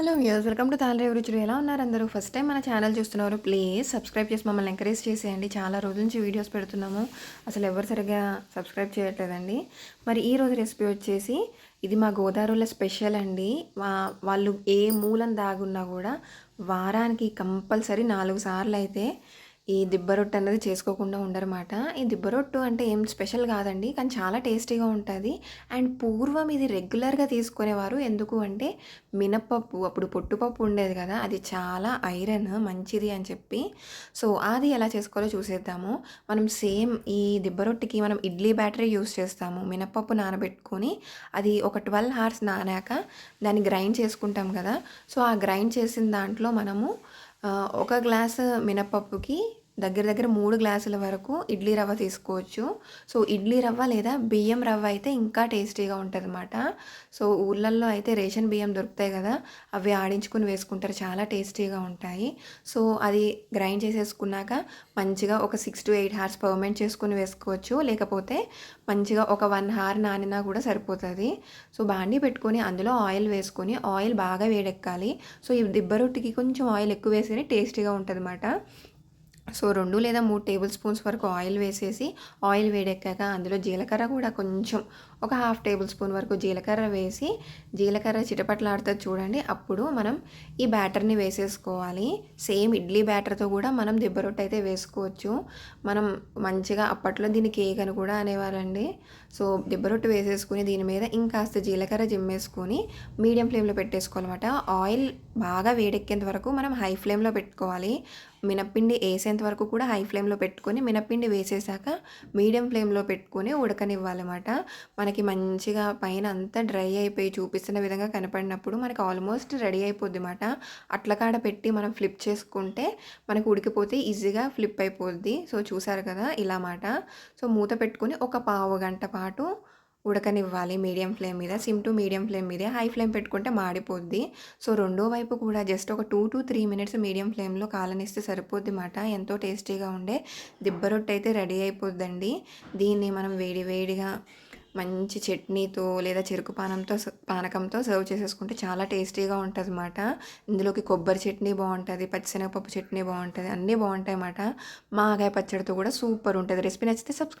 Hello views welcome to తాళ రుచులు. ఎలా ఉన్నారు అందరూ? ఫస్ట్ టైం మన ఛానల్ చూస్తున్నారు ప్లీజ్ సబ్స్క్రైబ్ చేసి మమ్మల్ని ఎంకరేజ్ చేసేయండి. చాలా రోజుల నుంచి వీడియోస్ పెడుతున్నాము. అసలు ఎవరు సరిగ్గా సబ్స్క్రైబ్ చేయట్లేదండి. మరి ఈ రోజు రెసిపీ వచ్చేసి ఇది మా గోదావరిలో స్పెషల్ అండి. వాళ్ళు ఏ మూలం దాగున్నా కూడా వారానికి కంపల్సరీ నాలుగు సార్లు అయితే ఈ దిబ్బ రొట్టె అనేది చేసుకోకుండా ఉండరమాట ఈ దిబ్బ రొట్టు అంటే ఏం స్పెషల్ కాదండి కానీ చాలా టేస్టీగా ఉంటుంది. అండ్ పూర్వం ఇది రెగ్యులర్గా తీసుకునేవారు. ఎందుకు అంటే మినప్పప్పు అప్పుడు పొట్టుపప్పు ఉండేది కదా అది చాలా ఐరన్ మంచిది అని చెప్పి. సో అది ఎలా చేసుకోవాలో చూసేద్దాము. మనం సేమ్ ఈ దిబ్బ రొట్టెకి మనం ఇడ్లీ బ్యాటరీ యూస్ చేస్తాము. మినప్పప్పు నానబెట్టుకొని అది ఒక ట్వెల్వ్ అవర్స్ నానాక దాన్ని గ్రైండ్ చేసుకుంటాం కదా. సో ఆ గ్రైండ్ చేసిన దాంట్లో మనము ఒక గ్లాస్ మినపప్పుకి దగ్గర దగ్గర మూడు గ్లాసుల వరకు ఇడ్లీ రవ్వ తీసుకోవచ్చు. సో ఇడ్లీ రవ్వ లేదా బియ్యం రవ్వ అయితే ఇంకా టేస్టీగా ఉంటుంది అనమాట సో ఊళ్ళల్లో అయితే రేషన్ బియ్యం దొరుకుతాయి కదా అవి ఆడించుకుని వేసుకుంటారు. చాలా టేస్టీగా ఉంటాయి. సో అది గ్రైండ్ చేసేసుకున్నాక మంచిగా ఒక six to eight hours ferment చేసుకుని వేసుకోవచ్చు. లేకపోతే మంచిగా ఒక వన్ హార్ నానినా కూడా సరిపోతుంది. సో బాండీ పెట్టుకొని అందులో ఆయిల్ వేసుకొని ఆయిల్ బాగా వేడెక్కాలి. సో ఈ దిబ్బ రొట్టికి కొంచెం ఆయిల్ ఎక్కువ వేస్తేనే టేస్టీగా ఉంటుంది అనమాట సో రెండు లేదా మూడు టేబుల్ స్పూన్స్ వరకు ఆయిల్ వేసేసి ఆయిల్ వేడెక్కాక అందులో జీలకర్ర కూడా కొంచెం ఒక హాఫ్ టేబుల్ స్పూన్ వరకు జీలకర్ర వేసి జీలకర్ర చిటపట్లాడుతుంది చూడండి. అప్పుడు మనం ఈ బ్యాటర్ని వేసేసుకోవాలి. సేమ్ ఇడ్లీ బ్యాటర్తో కూడా మనం దిబ్బ రొట్టె అయితే వేసుకోవచ్చు. మనం మంచిగా అప్పట్లో దీన్ని కేక్ అని కూడా అనేవారండి సో దిబ్బ రొట్టె వేసేసుకుని దీని మీద ఇంకాస్త జీలకర్ర జిమ్మేసుకొని మీడియం ఫ్లేమ్లో పెట్టేసుకోవాలన్నమాట. ఆయిల్ బాగా వేడెక్కేంత వరకు మనం హై ఫ్లేమ్లో పెట్టుకోవాలి. మినప్పిండి వేసేంత వరకు కూడా హై ఫ్లేమ్లో పెట్టుకొని మినప్పిండి వేసేసాక మీడియం ఫ్లేమ్లో పెట్టుకొని ఉడకనివ్వాలన్నమాట. మనకి మంచిగా పైన అంతా డ్రై అయిపోయి చూపిస్తున్న విధంగా కనపడినప్పుడు మనకి ఆల్మోస్ట్ రెడీ అయిపోద్ది అన్నమాట అట్ల కాడ పెట్టి మనం ఫ్లిప్ చేసుకుంటే మనకు ఉడికిపోతే ఈజీగా ఫ్లిప్ అయిపోద్ది. సో చూసారు కదా ఇలా మాట సో మూత పెట్టుకొని ఒక పావు గంట పాటు ఉడకనివ్వాలి మీడియం ఫ్లేమ్ మీద సిమ్ టు మీడియం ఫ్లేమ్ మీద హై ఫ్లేమ్ పెట్టుకుంటే మాడిపోద్ది. సో రెండో వైపు కూడా జస్ట్ ఒక two to three minutes medium ఫ్లేమ్లో కాలనిస్తే సరిపోద్ది మాట. ఎంతో టేస్టీగా ఉండే దిబ్బ రొట్టె అయితే రెడీ అయిపోద్దండి. దీన్ని మనం వేడి వేడిగా మంచి చట్నీతో లేదా చెరుకు పానంతో స- పానకంతో సర్వ్ చేసేసుకుంటే చాలా టేస్టీగా ఉంటుంది అన్నమాట ఇందులోకి కొబ్బరి చట్నీ బాగుంటుంది పచ్చిశనగపప్పు చట్నీ బాగుంటుంది అన్నీ బాగుంటాయి అన్నమాట మాగాయ పచ్చడితో కూడా సూపర్ ఉంటుంది. రెసిపీ నచ్చితే సబ్స్క్రైబ్